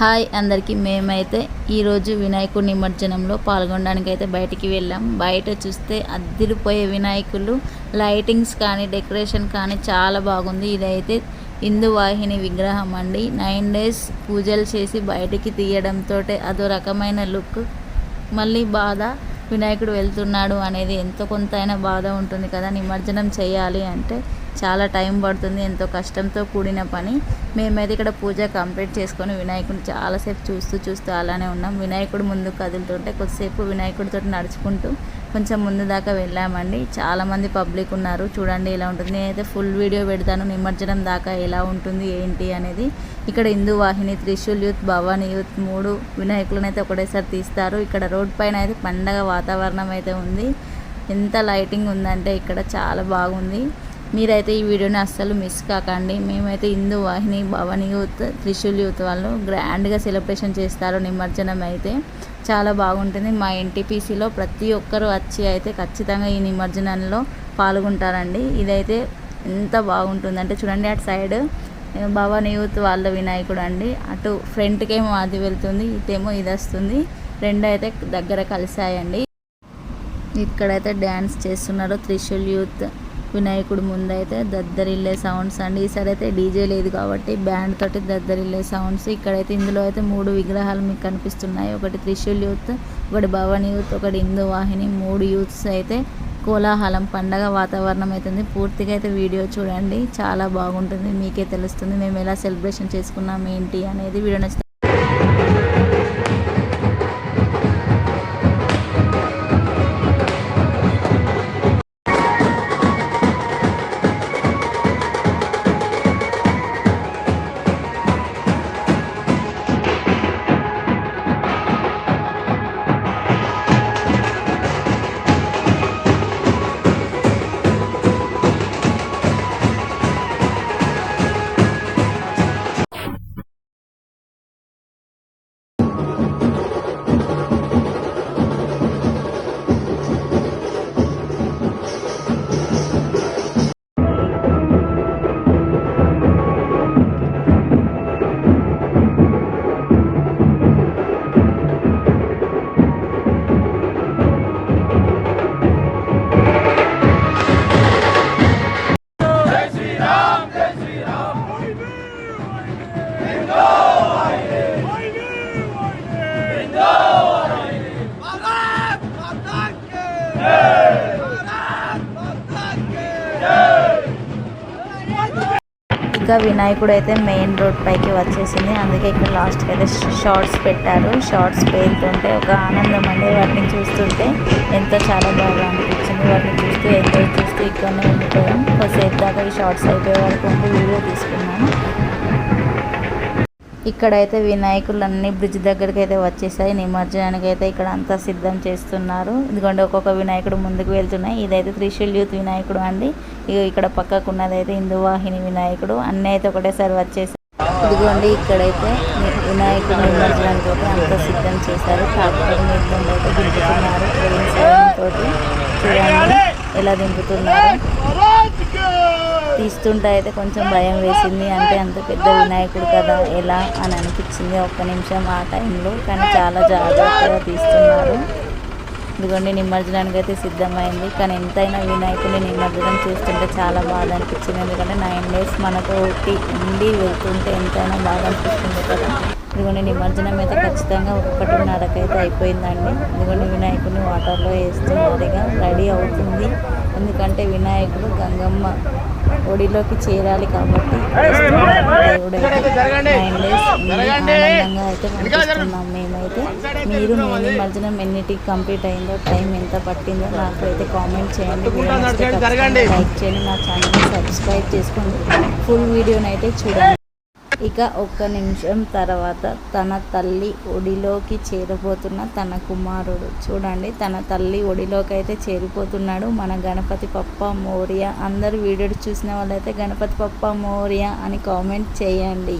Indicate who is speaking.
Speaker 1: Hi అందరికీ మేమైతే ఈరోజు వినాయకుడి నిమజ్జనంలో పాల్గొనడానికి అయితే బయటికి వెళ్ళాం. బయట చూస్తే అద్దిరిపోయే వినాయకులు లైటింగ్స్ కానీ డెకరేషన్ కానీ చాలా బాగుంది. ఇదైతే హిందూ వాహిని విగ్రహం అండి. నైన్ డేస్ పూజలు చేసి బయటికి తీయడంతో అదో రకమైన లుక్. మళ్ళీ బాధ వినాయకుడు వెళ్తున్నాడు అనేది ఎంతో కొంత అయినా బాధ ఉంటుంది కదా నిమజ్జనం చేయాలి అంటే. చాలా టైం పడుతుంది ఎంతో కష్టంతో కూడిన పని. మేమైతే ఇక్కడ పూజ కంప్లీట్ చేసుకొని వినాయకుడిని చాలాసేపు చూస్తూ చూస్తూ అలానే ఉన్నాం. వినాయకుడు ముందు కదులుతుంటే కొద్దిసేపు వినాయకుడితో నడుచుకుంటూ కొంచెం ముందు దాకా వెళ్ళామండి. చాలామంది పబ్లిక్ ఉన్నారు చూడండి ఎలా ఉంటుంది. నేనైతే ఫుల్ వీడియో పెడతాను నిమజ్జనం దాకా ఎలా ఉంటుంది ఏంటి అనేది. ఇక్కడ హిందూ వాహిని త్రిశూల్ యూత్ భవానీ యూత్ మూడు వినాయకులను అయితే ఒకటేసారి తీస్తారు. ఇక్కడ రోడ్ పైన అయితే పండగ వాతావరణం అయితే ఉంది. ఎంత లైటింగ్ ఉందంటే ఇక్కడ చాలా బాగుంది. మీరైతే ఈ వీడియోని అస్సలు మిస్ కాకండి. మేమైతే హిందూ వాహిని భవానీ యూత్ త్రిశూల్ యూత్ వాళ్ళు గ్రాండ్గా సెలబ్రేషన్ చేస్తారు నిమజ్జనం అయితే. చాలా బాగుంటుంది. మా ఎన్టీపీసీలో ప్రతి ఒక్కరు వచ్చి అయితే ఖచ్చితంగా ఈ నిమజ్జనంలో పాల్గొంటారండి. ఇదైతే ఎంత బాగుంటుందంటే చూడండి అటు సైడ్ భవానీ యూత్ వాళ్ళ వినాయకుడు అండి. అటు ఫ్రంట్కేమో అది వెళ్తుంది ఇటేమో ఇది వస్తుంది. రెండు అయితే దగ్గర కలిసాయండి ఇక్కడైతే డ్యాన్స్ చేస్తున్నారు త్రిశూల్ యూత్. వినాయకుడు ముందైతే దద్దరిల్లే సౌండ్స్ అండి. ఈసారి అయితే డీజే లేదు కాబట్టి బ్యాండ్ తోటి దద్దరిల్లే సౌండ్స్ ఇక్కడైతే ఇందులో అయితే మూడు విగ్రహాలు మీకు కనిపిస్తున్నాయి. ఒకటి త్రిశూల్ యూత్ ఒకటి భవన్ యూత్ ఒకటి హిందూ వాహిని. మూడు యూత్స్ అయితే కోలాహలం పండగ వాతావరణం అవుతుంది పూర్తిగా అయితే వీడియో చూడండి. చాలా బాగుంటుంది. మీకే తెలుస్తుంది. మేము ఎలా సెలబ్రేషన్ చేసుకున్నాం ఏంటి అనేది వీడియో
Speaker 2: నచ్చింది
Speaker 1: ఇంకా వినాయకుడు అయితే మెయిన్ రోడ్ పైకి వచ్చేసింది. అందుకే ఇక్కడ లాస్ట్కి అయితే షార్ట్స్ పెట్టారు. షార్ట్స్ పేరుతుంటే ఒక ఆనందం అండి వాటిని చూస్తుంటే. ఎంతో చాలా బాగా అనిపించింది వాటిని చూస్తూ ఎంజాయ్ చేస్తూ ఇక్కడనే ఉండిపోయాం. కొద్దిసేపు దాకా ఈ షార్ట్స్ అయిపోయే వరకు వీడియో తీసుకున్నాను. ఇక్కడైతే వినాయకులన్నీ బ్రిడ్జ్ దగ్గరికి అయితే వచ్చేసాయి. నిమజ్జనానికి అయితే ఇక్కడ అంతా సిద్ధం చేస్తున్నారు. ఎందుకంటే ఒక్కొక్క వినాయకుడు ముందుకు వెళ్తున్నాయి. ఇదైతే త్రిశూల్ యూత్ వినాయకుడు అండి. ఇక ఇక్కడ పక్కకు ఉన్నదైతే హిందువాహిని వినాయకుడు. అన్నీ అయితే ఒకటేసారి వచ్చేసి ఇదిగోండి ఇక్కడైతే వినాయకుడు నిమజ్జనానికి అయితే అంత సిద్ధం చేశారు. కాకపోతే నిర్బంధం అయితే దింపుతున్నారు. చూడండి ఎలా దింపుతున్నారు. తీస్తుంటే అయితే కొంచెం భయం వేసింది. అంటే అంత పెద్ద వినాయకుడు కదా ఎలా అని అనిపించింది ఒక్క నిమిషం ఆ టైంలో కానీ చాలా జాగ్రత్తగా తీస్తున్నారు. ఇదిగోండి నిమజ్జనానికి అయితే సిద్ధమైంది. కానీ ఎంతైనా వినాయకుడిని నిమజ్జనం చూస్తుంటే చాలా బాధ అనిపించింది. ఎందుకంటే నైన్ డేస్ మనతో ఒకటి ఉండి వెళ్తుంటే ఎంతైనా బాధ అనిపిస్తుంది కదా. ఇదిగోండి నిమజ్జనం అయితే ఖచ్చితంగా ఒకటిన్నరకి అయితే అయిపోయిందండి. ఇదిగోండి వినాయకుడిని వాటర్లో వేస్తే ఇక రెడీ అవుతుంది. ఎందుకంటే వినాయకుడు గంగమ్మ ఒడిలోకి చేరాలి కాబట్టి ఆనందంగా అయితే మేమైతే. మీరు మీ నిమజ్జనం ఎన్నిటికి కంప్లీట్ అయిందో టైం ఎంత పట్టిందో నాకు అయితే కామెంట్ చేయండి. లైక్ చేయండి. నా ఛానల్ని సబ్స్క్రైబ్ చేసుకోండి. ఫుల్ వీడియోని అయితే చూడండి. ఇక ఒక్క నిమిషం తర్వాత తన తల్లి ఒడిలోకి చేరబోతున్న తన కుమారుడు. చూడండి తన తల్లి ఒడిలోకి అయితే చేరిపోతున్నాడు. మన గణపతి పప్ప మోరియా. అందరు వీడియో చూసిన వాళ్ళైతే గణపతి పప్ప మోరియా అని కామెంట్ చేయండి.